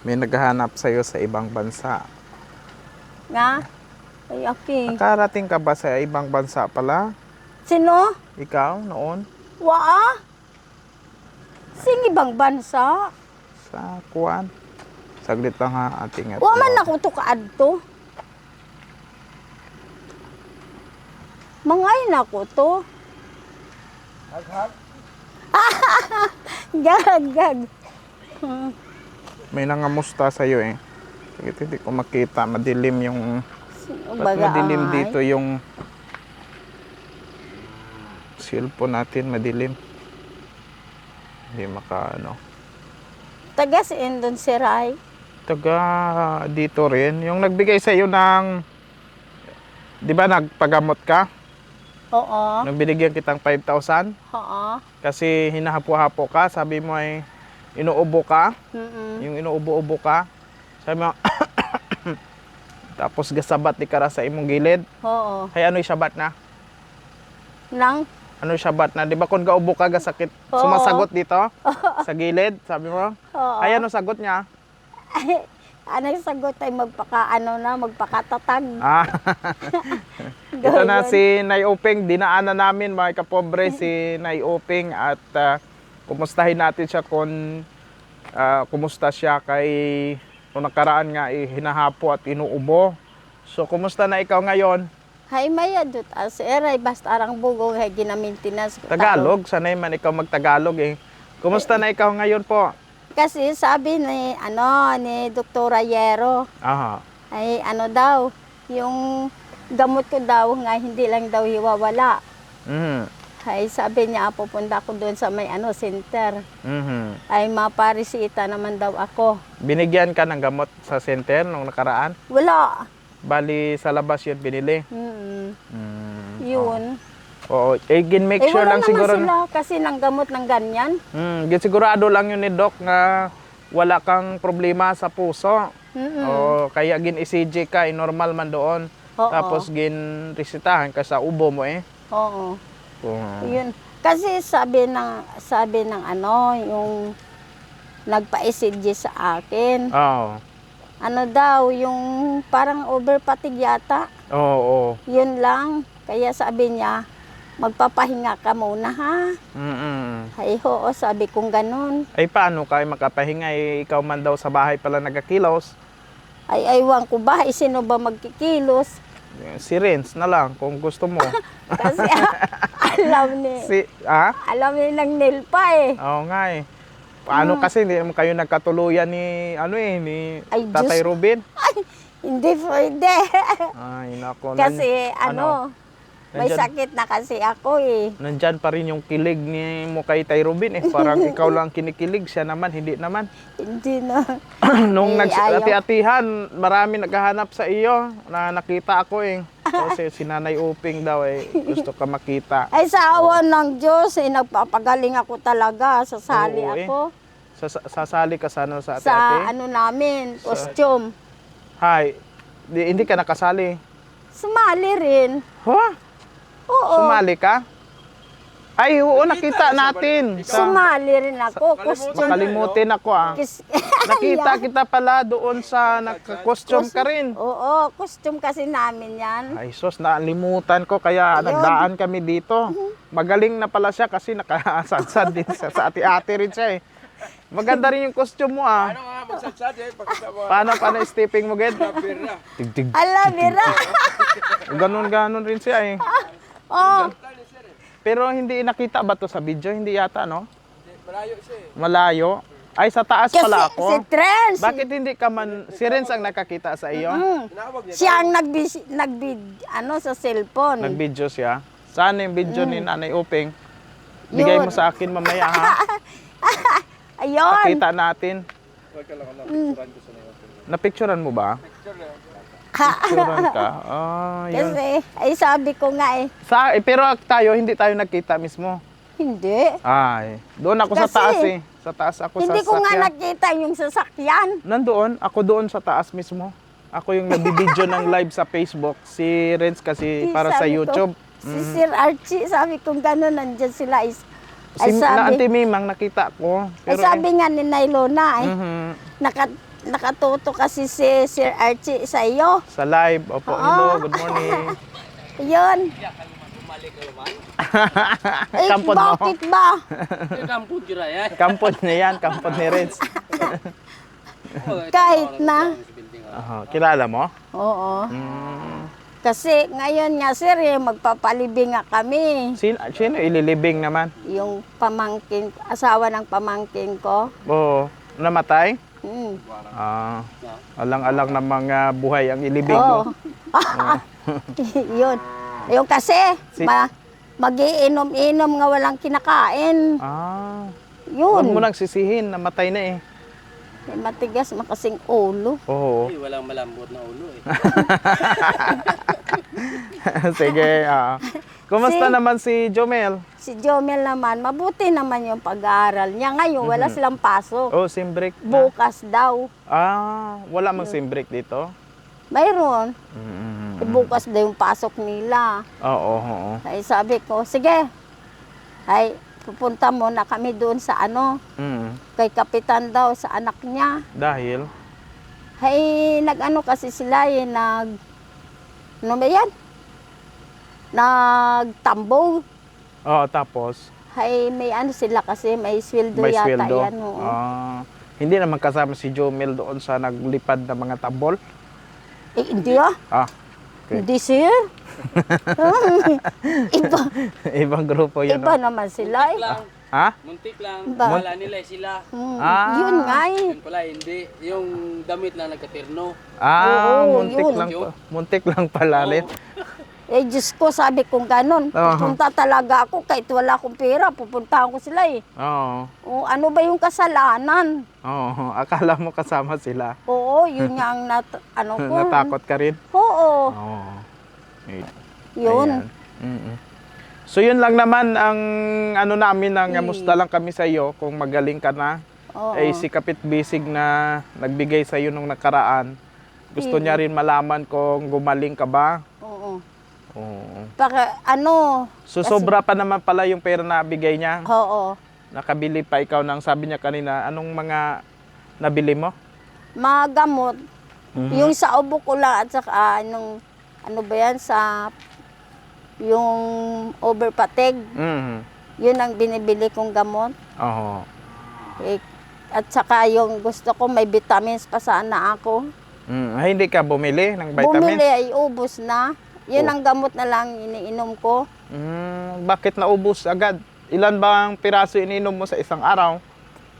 May naghahanap sa'yo sa ibang bansa. Nga? Ay, okay. Nakarating ka ba sa ibang bansa pala? Sino? Ikaw noon? Waa? Sing ibang bansa? Sa Kuan? Saglit lang ha, ating Wa man ako to kaadto. Mangay na ko to. Gag, gag. Hmm. May nangamusta sa'yo eh. Sige, hindi ko makita. Madilim yung... Ba't madilim ay? dito yung... Cellphone natin, madilim. Hindi maka ano. Taga si Endon Siray. Taga dito rin. Yung nagbigay sa iyo ng... Di ba nagpagamot ka? Oo. Nung binigyan kitang 5,000? Oo. Kasi hinahapo-hapo ka. Sabi mo ay inuubo ka. Mm-mm. Yung inuubo-ubo ka. Sabi mo... Tapos gasabat di kara sa imong gilid. Oo. Hay ano'y sabat na? Nang Ano sabat na? Di ba kung gaubo ka gasakit Oo. sumasagot dito sa gilid? Sabi mo? Oo. Ay ano sagot niya? ano yung sagot ay magpaka ano na magpakatatag. Ah. Ito na si Nay Oping, dinaanan namin mga kapobre si Nay Oping at ah, kumustahin natin siya kung ah, kumusta siya kay nung nakaraan nga eh, hinahapo at inuubo. So kumusta na ikaw ngayon? Hay maya dut as eray basta arang bugong hay ginamintinas. Tagalog, sanay man ikaw magtagalog eh. Kumusta na ikaw ngayon po? Kasi sabi ni ano ni Dr. Yero Aha. ay ano daw yung gamot ko daw nga hindi lang daw hiwawala. Mhm. Ay sabi niya pupunta ako doon sa may ano center. Mhm. Ay maparisita naman daw ako. Binigyan ka ng gamot sa center nung nakaraan? Wala. Bali sa labas yun binili. Mm, Mm. yun. Oo, eh, gin-make eh sure wala lang naman siguro. sila kasi ng gamot ng ganyan. Hmm, gin sigurado lang yun ni Doc na wala kang problema sa puso. Mm-mm. O kaya gin ECG ka, eh, normal man doon. Oo. Tapos gin resitahan ka sa ubo mo eh. Oo. Kung, Yun. Kasi sabi ng sabi ng ano, yung nagpa-ECG sa akin. Oo. Ano daw, yung parang overpatig yata. Oo, oo. Yun lang. Kaya sabi niya, magpapahinga ka muna ha. Mm-mm. Ay oo, sabi kong ganun. Ay paano ka makapahinga eh, ikaw man daw sa bahay pala nagakilos. Ay aywan ko ba, sino ba magkikilos? Si Renz na lang kung gusto mo. Kasi alam ni, si, ah? alam ni ng nail pa eh. Oo nga eh. Paano kasi hindi naman kayo nagkatuluyan ni ano eh ni Ay, Tatay Diyos. Ruben? Ay, hindi pwede. Ay nako. kasi ano, may Nandyan- sakit na kasi ako eh. Nandyan pa rin yung kilig ni mo kay Tay Ruben eh. Parang ikaw lang kinikilig, siya naman, hindi naman. Hindi na. Nung Eh, nagsati-atihan, marami naghahanap sa iyo na nakita ako eh. Kasi si Nanay Uping daw eh, gusto ka makita. Ay sa awan ng Diyos, eh, nagpapagaling ako talaga. Sasali Oo, eh. ako. Sas- sasali ka sana sa Sa ate-ate? ano namin, costume. Hi, di, hindi ka nakasali. Sumali rin. Ha? Oo. Sumali ka? Ay, oo, nakita natin. Sa, Sumali rin ako. Costume. makalimutin ako ah. Kis- Nakita kita pala doon sa nagka-costume ka rin. Oo, costume kasi namin yan. Ay sus, nalimutan ko kaya nagdaan kami dito. Magaling na pala siya kasi nakasadsad din siya sa ati-ati rin siya eh. Maganda rin yung costume mo ah. Ano nga, magsadsad eh, Paano paano stepping mo ged? Tig-tig. Ala, Mira. Ganon-ganon rin siya eh. oh, Pero hindi nakita ba to sa video? Hindi yata no? Malayo siya eh. Malayo. Ay sa taas kasi pala ako. Si- Bakit hindi ka man si Renz ang nakakita sa iyo? Mm. Tinawag niya. siya ang nagbis, nagbid, ano, sa cellphone. Nag-video siya. Saan yung video ni Nanay Uping? Bigay mo Yun. sa akin mamaya ha. Ayun. Pakita natin. Huwag ka lang ako napicturan ko sa ngayon. Napicturean mo ba? Picturean ka. Ah, yun. Kasi, ay sabi ko nga eh, Sa, eh, pero tayo, hindi tayo nagkita mismo. hindi. Ay, doon ako sa Kasi, taas eh. Sa taas ako Hindi sa ko nga sakyan. nakita yung sasakyan. Nandoon, ako doon sa taas mismo. Ako yung nabibideo ng live sa Facebook. Si Renz kasi Eh, para sa sabi ko, YouTube. Si Sir Archie, sabi ko gano'n, nandyan sila. Is, Si ay na sabi, Auntie Mimang nakita ko. ay Pero sabi nga ni Nailona, ay, Mhm. naka, nakatuto kasi si Sir Archie sa iyo. Sa live. Opo, Oo. hello, good morning. Yun. Eh, Kampon mo. bakit ba? Kampung jura ya. Kampon niya yan, kampon ni Renz. Kahit na. Aha, kilala mo? Oo. Mm. Kasi ngayon nga sir, eh, magpapalibing nga kami. Sino, sino ililibing naman? Yung pamangkin, asawa ng pamangkin ko. Oo, namatay? Mm. Ah, alang-alang ng mga buhay ang ilibing Oo. mo. Yun. Yung kasi, Si- ma, magiinom-inom nga walang kinakain. Ah, huwag Yun. mo nang sisihin, namatay na eh. Eh, Matigas makasing ulo. Oo. Ay, walang malambot na ulo eh. Sige, ah. Kumusta Si- naman si Jomel? Si Jomel naman, mabuti naman yung pag-aaral niya. Ngayon, wala Mhm. silang pasok. Oh, sim break na. Bukas daw. Ah, wala mang sim break dito? Mayroon. Mm. Eh, Bukas daw yung pasok nila. Oo, oo. Ay sabi ko, sige. Ay, pupunta muna kami doon sa ano, Mm. kay kapitan daw sa anak niya. Dahil? Ay, nag-ano kasi sila eh, nag, ano ba yan? Nagtambo. Oo, tapos? Ay, may ano sila kasi, may sweldo May yata sweldo? yan. oo. Ah, hindi naman kasama si Jomel doon sa naglipad ng mga tambol? Eh, hindi ah. Ah, Okay. Hindi sir. iba, ibang grupo yun. iba no? naman sila eh. Lang, Ha? muntik lang. Ba- Wala nila eh, sila. Hmm, Ah. Yun nga eh. Yun pala, hindi. Yung damit lang nagkatirno. Ah, Oo, muntik yun. lang pa- muntik lang pala rin. Eh, Diyos ko, sabi kong ganun. Aha. Pupunta talaga ako kahit wala akong pera. Pupuntahan ko sila eh. Oo. O, ano ba yung kasalanan? Oo, akala mo kasama sila. Oo, yun nga ang nat ano ko. Natakot ka rin? Oo, Oo. Eh, yun. Mm-mm. So yun lang naman ang ano namin na ngamusta lang kami sa iyo kung magaling ka na. Oo. Eh si Kapit Bisig na nagbigay sa iyo nung nakaraan. Gusto niya rin malaman kung gumaling ka ba. Oo. Oo. Baka, ano, So sobra pa naman pala yung pera na bigay niya. oo. Nakabili pa ikaw ng sabi niya kanina, anong mga nabili mo? Magamot. Mhm. Yung sa ubo ko lang at saka anong, ano ba yan, sa yung overpatig. Mhm. Yun ang binibili kong gamot. Oo. Eh, at saka yung gusto ko may vitamins pa sana ako. Mm, ay, hindi ka bumili ng vitamins? Bumili ay ubos na. Oh. ang gamot na lang iniinom ko. Mm, bakit naubos agad? Ilan ba ang piraso ininom mo sa isang araw?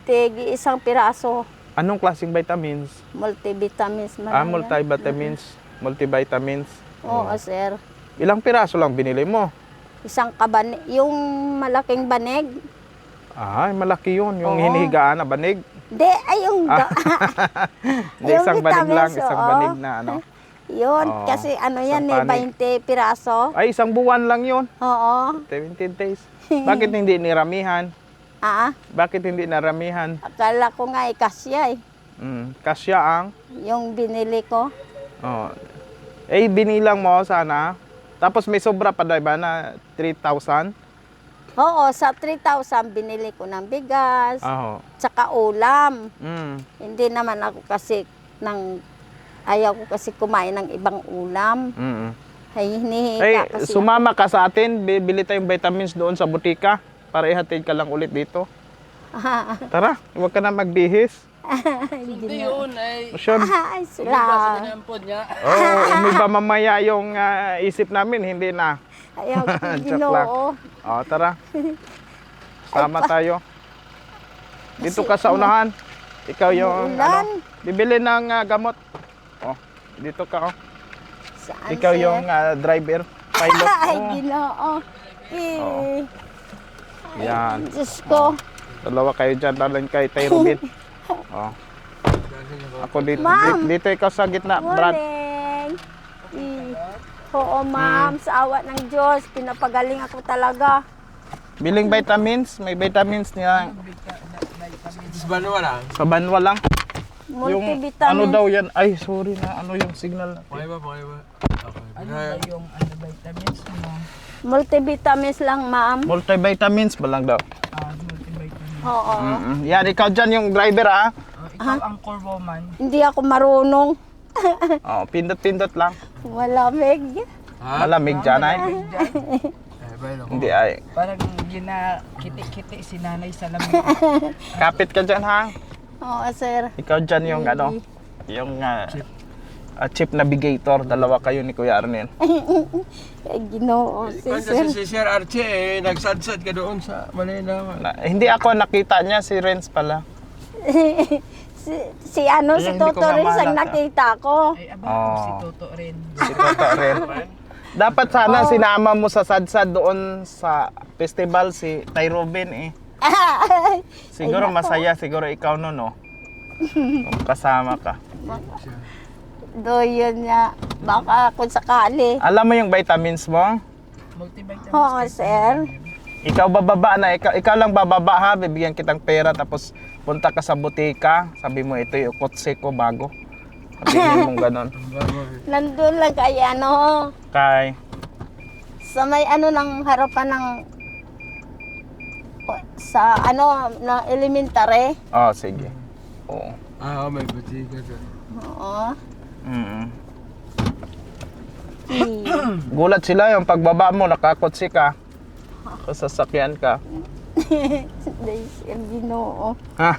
Tigi isang piraso. Anong klaseng vitamins? Multivitamins man. Ah, yan. multivitamins, multivitamins. Oo, sir. Ilang piraso lang binili mo? Isang kaban yung malaking banig. Ay, malaki yun. Yung Oo. hinihigaan na banig. Hindi, ay yung... ga- Hindi, Yung isang banig lang. vitamins, Isang oo. banig na ano. Yun, Oo, kasi ano yan isang eh, panig. 20 piraso. Ay, isang buwan lang yun. Oo. 17 days. Bakit hindi niramihan? Ah, Bakit hindi naramihan? akala ko nga eh, kasya eh. Mm, kasya ang... Yung binili ko. Oh. Eh, binilang mo sana. Tapos may sobra pa, diba, na 3,000? Oo, sa 3,000 binili ko ng bigas, Oo. tsaka ulam. Mm. Hindi naman ako kasi ng ayaw ko kasi kumain ng ibang ulam. Mm. Ay, Ay, hinihiga kasi. sumama ka sa atin. Bibili tayong vitamins doon sa butika para ihatid ka lang ulit dito. Tara, huwag ka na magbihis. Hindi yun ay... Syon. Ay, Hindi sila. Oo, umiba mamaya yung ah, isip namin, hindi na. Ayaw ko ginoo. O, tara. Sama tayo. Dito ka sa unahan. Ikaw yung ano, bibili ng ah, gamot. Dito ka oh. Saan, Ikaw sir? yung ah, driver, pilot. Ay, Oh, ginoo. Eh, yan. Diyos ko. Dalawa kayo dyan, dalan kay Tay Rubin. Oh. Ako dito, Ma'am. dito, dito ikaw sa gitna, Brad. Morning. Eh, Oo, ma'am. Sa awa ng Diyos, pinapagaling ako talaga. Biling vitamins, may vitamins niya Ba na wala? sa banwa lang. Yung Multivitamins. ano daw yan, ay sorry na, ano yung signal. Okay ba? Okay ba? Okay. Ano yung Multivitamins lang, ma'am. Multivitamins ba lang daw? Oo. Mm-mm. Yan, ikaw dyan yung driver ah. Ikaw ang core woman. Hindi ako marunong. Oh, pindot-pindot lang. Malamig. Ha? Malamig dyan ay. Eh, baylo ko. Hindi ay. Parang gina kiti-kiti si nanay sa lamig. Kapit ka dyan ha. Oo, sir. Ikaw dyan yung ano, yung ah, ah, chip navigator. Dalawa kayo ni Kuya Arnel. Ay, ginoo si Kung sir. si Sir Archie, eh, nagsadsad ka doon sa Manila. Na, hindi ako nakita niya, si Renz pala. si, si ano, Ay, si hindi ko Toto Riz ang nakita ko. Ay, aba, Oh. si Toto rin. Si Toto Ren. Dapat sana sinama mo sa sadsad doon sa festival si Tay Robin eh. Siguro masaya siguro ikaw no no. Kung kasama ka. Do yun niya. Baka kung sakali. Alam mo yung vitamins mo? Multivitamins. Oo, sir. Ikaw bababa na, ikaw, ikaw lang bababa ha, bibigyan kitang pera tapos punta ka sa butika, sabi mo ito yung kotse ko bago. Sabihin mong ganon. Nandun lang kay ano, Kay, sa may ano ng harapan ng sa ano na elementary. oh sige. Oo. Ah, may butika doon. Oo. Mm Hmm. Gulat sila yung pagbaba mo, nakakotse ka. Sa sasakyan ka. Dahil sir, ginoo.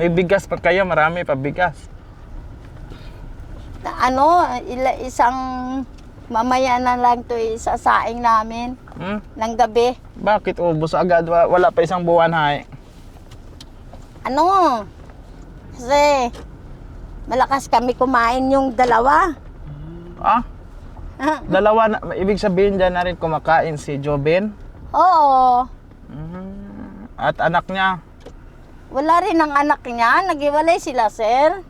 May bigas pa kayo, marami pa bigas. Ano, ila, isang mamaya na lang to isasaing namin Hmm? ng gabi. Bakit ubos agad? Wa- Wala pa isang buwan hay. Ano? Kasi malakas kami kumain yung dalawa. Ah? Dalawa na, ibig sabihin dyan na rin kumakain si Jobin. Oo. Mm. At anak niya. Wala rin ang anak niya. Nagiwalay sila, sir.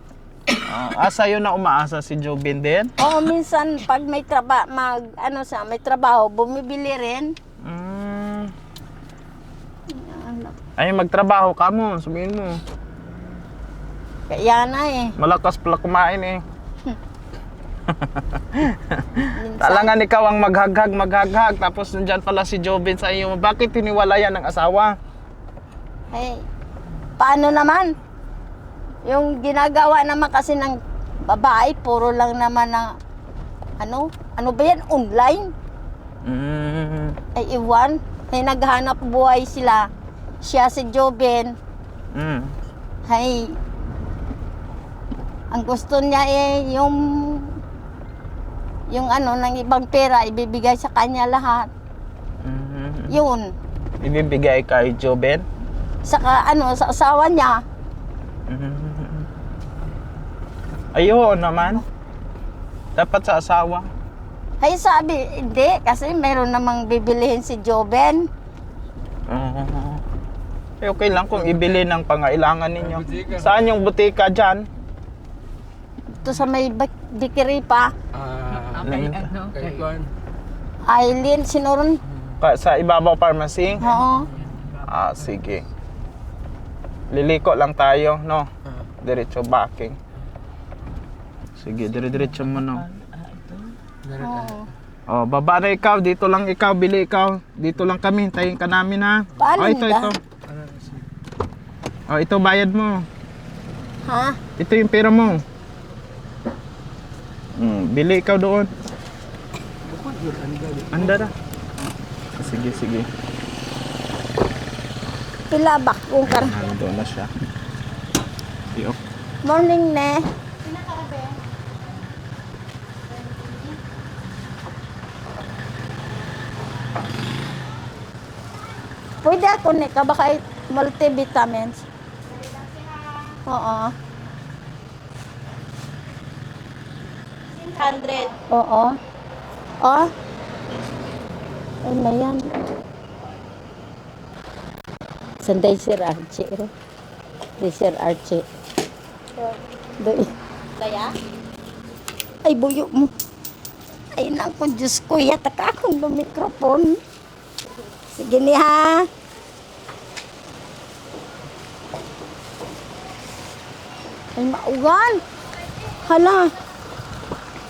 Ah, ah, sa'yo na umaasa si Jobin din? Oo, minsan pag may trabaho, mag, ano sa, may trabaho, bumibili rin. Mm. Ay, magtrabaho ka mo, sabihin mo. Kaya na eh. Malakas pala kumain eh. Minsan, Talangan ikaw ang maghaghag, maghaghag. Tapos nandyan pala si Jobin sa iyo. Bakit tiniwalayan ng asawa? eh, paano naman? Yung ginagawa naman kasi ng babae, puro lang naman na, ano, ano ba yan, online? Mm. Ay, iwan. Ay, naghanap buhay sila. Siya si Joben. Mm. Ay, ang gusto niya eh, yung, yung ano, ng ibang pera, ibibigay sa kanya lahat. Mm. Yun. Ibibigay kay Jobin? Saka ano, sa asawa niya. Mm. Ayun naman. Dapat sa asawa. Ay, sabi, hindi, kasi meron namang bibilihin si Joben. Oo. Eh, okay lang kung ibili ng pangailangan ninyo. Saan yung butika dyan? Ito sa may bikiri pa. Ah, Kay Nang- ano? kay Kwan. Aileen, sinuron. Pa- Sa Ibabaw Pharmacy? Oo. Ah, sige. Liliko lang tayo, no? Ah, Diretso backing. Sige, dire-diretso mo, no? meron Oo. Oh, baba na ikaw. Dito lang ikaw, bili ikaw. Dito lang kami. Hintayin ka namin, ha? Paano oh, ito, nila? ito. Oh, ito, bayad mo. Ha? Ito yung pera mo. Hmm, bili ikaw doon. Anda na. Sige, sige. Pilabak kung kar. Nando na siya. Oh. Morning, ne. Pwede ako ne, ka baka multivitamins. Oo. 100. Oo. Oh. Ay, na yan. Sanday Sir Archie. Di Sir Archie. Doy. Kaya? Ay, buyo mo. Ay, naku, Diyos ko, yatak akong mikrofon. Sige ni Ay, maugan. Hala.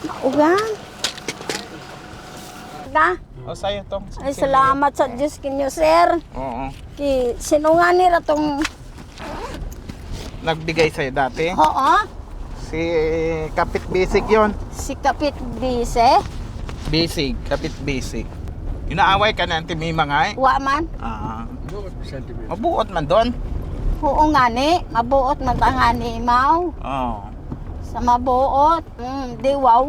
Maugan. Na? O sa'yo to. Ay, salamat sa Diyos kinyo, sir. Oo. Ki, sino nga nila tong, Nagbigay sa'yo dati. oo, Si Kapit Basic yon. si Kapit Bise, Basic. Kapit Basic. Inaaway ka na, Timima nga eh. wa man. Ah. Mabuot man doon. Oo nga ni, mabuot man ta nga ni Imaw. Oo. Sa mabuot, mm, di wow.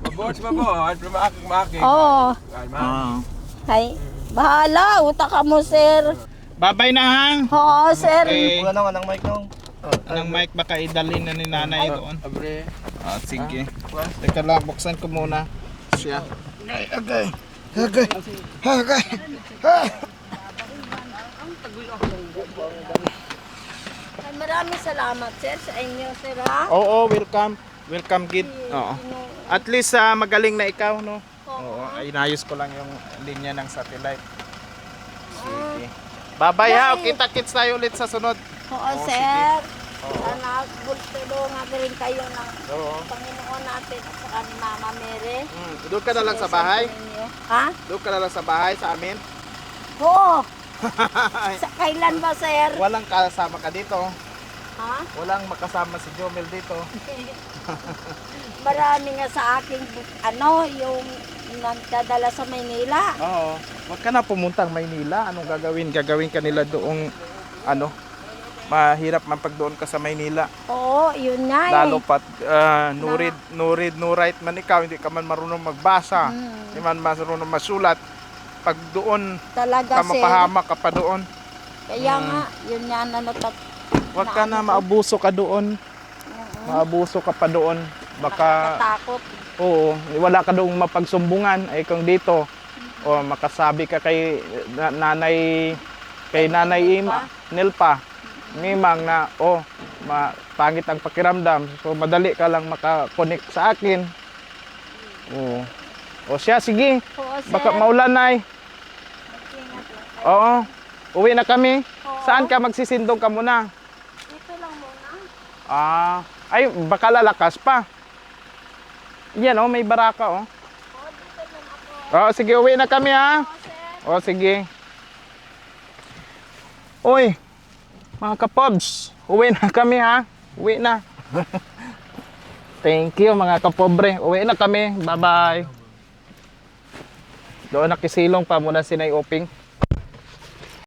Mabuot sa mabuot. Maakig maakig. Oo. Oo. hay, bahala, uta ka mo, sir. Babay na hang. Oo, sir. Okay. Wala naman ang mic nung. Anong mic baka idalhin na ni nanay doon? Abre. Ah, sige. Teka lang, buksan ko muna siya. Okay, okay. Okay. Okay. Ay, maraming salamat, sir, sa inyo, sir, ha? Oo, welcome. Welcome, kid. Oo. At least ah, magaling na ikaw, no? Oo, ay, inayos ko lang yung linya ng satellite. Sige. Bye-bye ha. Kita-kits tayo ulit sa sunod. Oo, Oo, sir. Sana bultudo nga rin kayo ng Oo. Panginoon natin at saka ni Mama Mary. Hmm, doon ka na lang sa bahay? Ha? Doon ka na lang sa bahay sa amin? Oo. Sa kailan ba, sir? Walang kasama ka dito. Ha? Walang makasama si Jomel dito. Marami nga sa aking, ano, yung nagdadala sa Maynila. Oo. Huwag ka na pumuntang Maynila. Anong gagawin? Gagawin ka nila doong ano? Mahirap man pag doon ka sa Maynila. Oo, yun nga eh. Lalo pat uh, no read, no read, no write man ikaw, hindi ka man marunong magbasa, Mm, hindi man marunong masulat. Pag doon talaga, ka sir. mapahamak ka pa doon, Kaya nga, yun nga na natat... huwag ka na maabuso ka doon. Maabuso ka pa doon. Baka, Nakatakot. oo, wala ka doong mapagsumbungan. Ay kung dito, o makasabi ka kay na- nanay, kay nanay Ima, Nilpa, Mimang na, oh, ma, pangit ang pakiramdam. So, madali ka lang makakonect sa akin. Oo. O siya, sige. Oo, sir. Baka maulan na eh. Ingat lang kayo. Oo. Uwi na kami. Oo. Saan ka magsisindong ka muna? Dito lang muna. Ah, ay, baka lalakas pa. Yan oh, may baraka oh. Oo, dito lang ako. Oo, sige, uwi na kami ha. Oo, sir. O, sige. Uy, mga kapobs, uwi na kami ha. Uwi na. Thank you mga kapobre. Uwi na kami. Bye-bye. Doon nakisilong pa muna si Nay Oping.